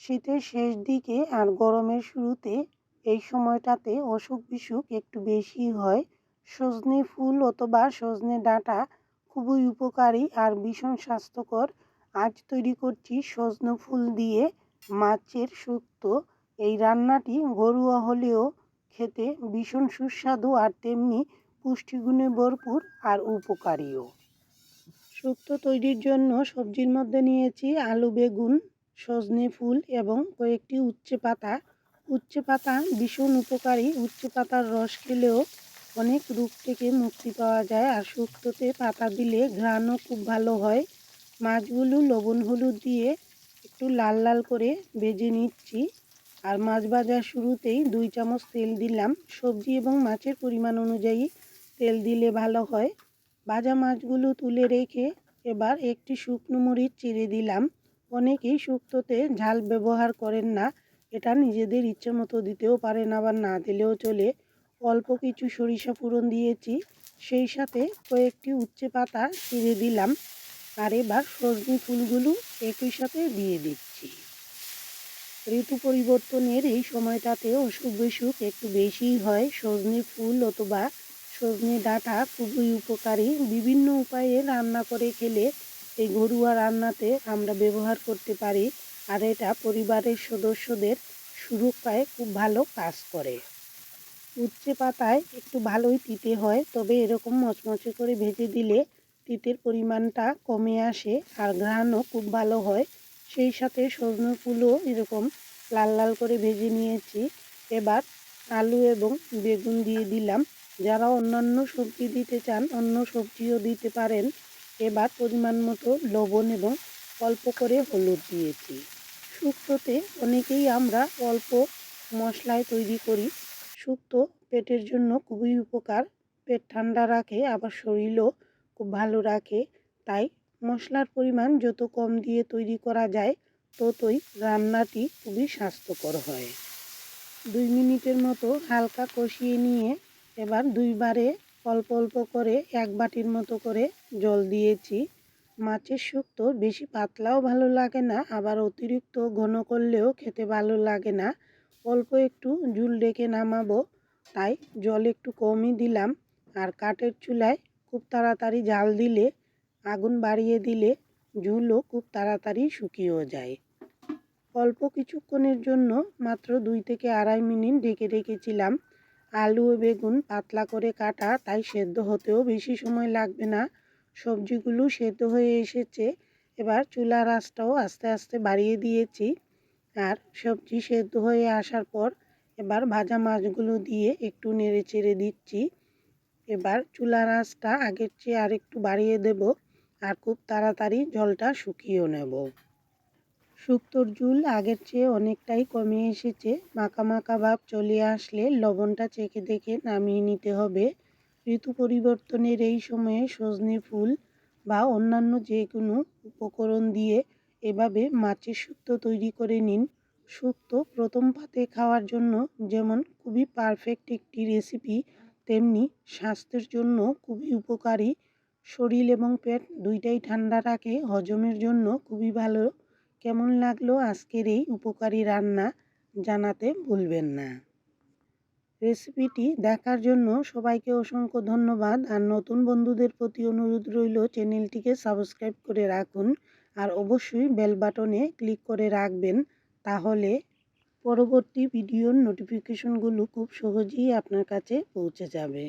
শীতের শেষ দিকে আর গরমের শুরুতে এই সময়টাতে অসুখ বিসুখ একটু বেশি হয়। সজনে ফুল অথবা সজনে ডাঁটা খুবই উপকারী আর ভীষণ স্বাস্থ্যকর। আজ তৈরি করছি সজনে ফুল দিয়ে মাছের শুক্তো এই রান্নাটি ঘরোয়া হলেও খেতে ভীষণ সুস্বাদু আর তেমনি পুষ্টিগুণে ভরপুর আর উপকারীও। শুক্তো তৈরির জন্য সবজির মধ্যে নিয়েছি আলু, বেগুন সজনে ফুল এবং কয়েকটি উচ্ছে পাতা। উচ্ছে পাতা ভীষণ উপকারী। উচ্ছে পাতার রস খেলেও অনেক রোগ থেকে মুক্তি পাওয়া যায় আর শুক্তোতে পাতা দিলে ঘ্রাণও খুব ভালো হয়। মাছগুলো লবণ হলুদ দিয়ে একটু লাল লাল করে ভেজে নিচ্ছি। আর মাছ ভাজার শুরুতেই দুই চামচ তেল দিলাম। সবজি এবং মাছের পরিমাণ অনুযায়ী তেল দিলে ভালো হয়। ভাজা মাছগুলো তুলে রেখে এবার একটি শুকনো মরিচ চিড়ে দিলাম। অনেকেই শুক্তোতে ঝাল ব্যবহার করেন না। এটা নিজেদের ইচ্ছে মতো দিতেও পারেন আবার না দিলেও চলে। অল্প কিছু সরিষা ফোড়ন দিয়েছি, সেই সাথে কয়েকটি উচ্ছে পাতা চিড়ে দিলাম। আর এবার সজনি ফুলগুলো একই সাথে দিয়ে দিচ্ছি। ঋতু পরিবর্তনের এই সময়টাতে অসুখ বিসুখ একটু বেশিই হয়। সজনে ফুল অথবা সজনে ডাঁটা খুবই উপকারী। বিভিন্ন উপায়ে রান্না করে খেলে এই ঘরোয়া রান্নাতে আমরা ব্যবহার করতে পারি আর এটা পরিবারের সদস্যদের সুরক্ষায় খুব ভালো কাজ করে। উচ্ছে পাতায় একটু ভালোই তিতে হয়, তবে এরকম মচমচে করে ভেজে দিলে তিতের পরিমাণটা কমে আসে আর ঘ্রাণও খুব ভালো হয়। সেই সাথে সজনে ফুলও এরকম লাল লাল করে ভেজে নিয়েছি। এবার আলু এবং বেগুন দিয়ে দিলাম। যারা অন্যান্য সবজি দিতে চান, অন্য সবজিও দিতে পারেন। এবার পরিমাণ মতো লবণ এবং অল্প করে হলুদ দিয়েছি। শুক্তোতে অনেকেই আমরা অল্প মশলায় তৈরি করি। শুক্তো পেটের জন্য খুবই উপকার। পেট ঠান্ডা রাখে, আবার শরীরও খুব ভালো রাখে। তাই মশলার পরিমাণ যত কম দিয়ে তৈরি করা যায়, ততই রান্নাটি খুবই স্বাস্থ্যকর হয়। দুই মিনিটের মতো হালকা কষিয়ে নিয়ে এবার দুইবারে অল্প অল্প করে এক বাটির মতো করে জল দিয়েছি। মাছের শুক্তো, বেশি পাতলাও ভালো লাগে না, আবার অতিরিক্ত ঘন করলেও খেতে ভালো লাগে না। অল্প একটু ঝুল ডেকে নামাবো, তাই জল একটু কমই দিলাম। আর কাঠের চুলায় খুব তাড়াতাড়ি জাল দিলে, আগুন বাড়িয়ে দিলে ঝুলও খুব তাড়াতাড়ি শুকিয়েও যায়। অল্প কিছুক্ষণের জন্য মাত্র দুই থেকে আড়াই মিনিট ঢেকে রেখেছিলাম। আলু ও বেগুন পাতলা করে কাটা, তাই সেদ্ধ হতেও বেশি সময় লাগবে না। সবজিগুলো সেদ্ধ হয়ে এসেছে, এবার চুলার আঁচটাও আস্তে আস্তে বাড়িয়ে দিয়েছি। আর সবজি সেদ্ধ হয়ে আসার পর এবার ভাজা মাছগুলো দিয়ে একটু নেড়ে চেড়ে দিচ্ছি। এবার চুলার আঁচটা আগের চেয়ে আর একটু বাড়িয়ে দেব, আর খুব তাড়াতাড়ি জলটা শুকিয়েও নেব। শুক্তোর ঝুল আগের চেয়ে অনেকটাই কমে এসেছে। মাখা মাখা ভাব চলে আসলে লবণটা চেখে দেখে নামিয়ে নিতে হবে। ঋতু পরিবর্তনের এই সময়ে সজনে ফুল বা অন্যান্য যে কোনো উপকরণ দিয়ে এভাবে মাছের শুক্তো তৈরি করে নিন। শুক্তো প্রথম পাতে খাওয়ার জন্য যেমন খুবই পারফেক্ট একটি রেসিপি, তেমনি স্বাস্থ্যের জন্য খুবই উপকারী। শরীর এবং পেট দুইটাই ঠান্ডা রাখে, হজমের জন্য খুবই ভালো। কেমন লাগল আজকের এই উপকারী রান্না জানাতে ভুলবেন না। রেসিপিটি দেখার জন্য সবাইকে অসংখ্য ধন্যবাদ আর নতুন বন্ধুদের প্রতি অনুরোধ রইল চ্যানেলটিকে সাবস্ক্রাইব করে রাখুন আর অবশ্যই বেল বাটনে ক্লিক করে রাখবেন তাহলে পরবর্তী ভিডিওর নোটিফিকেশনগুলো খুব সহজেই আপনার কাছে পৌঁছে যাবে।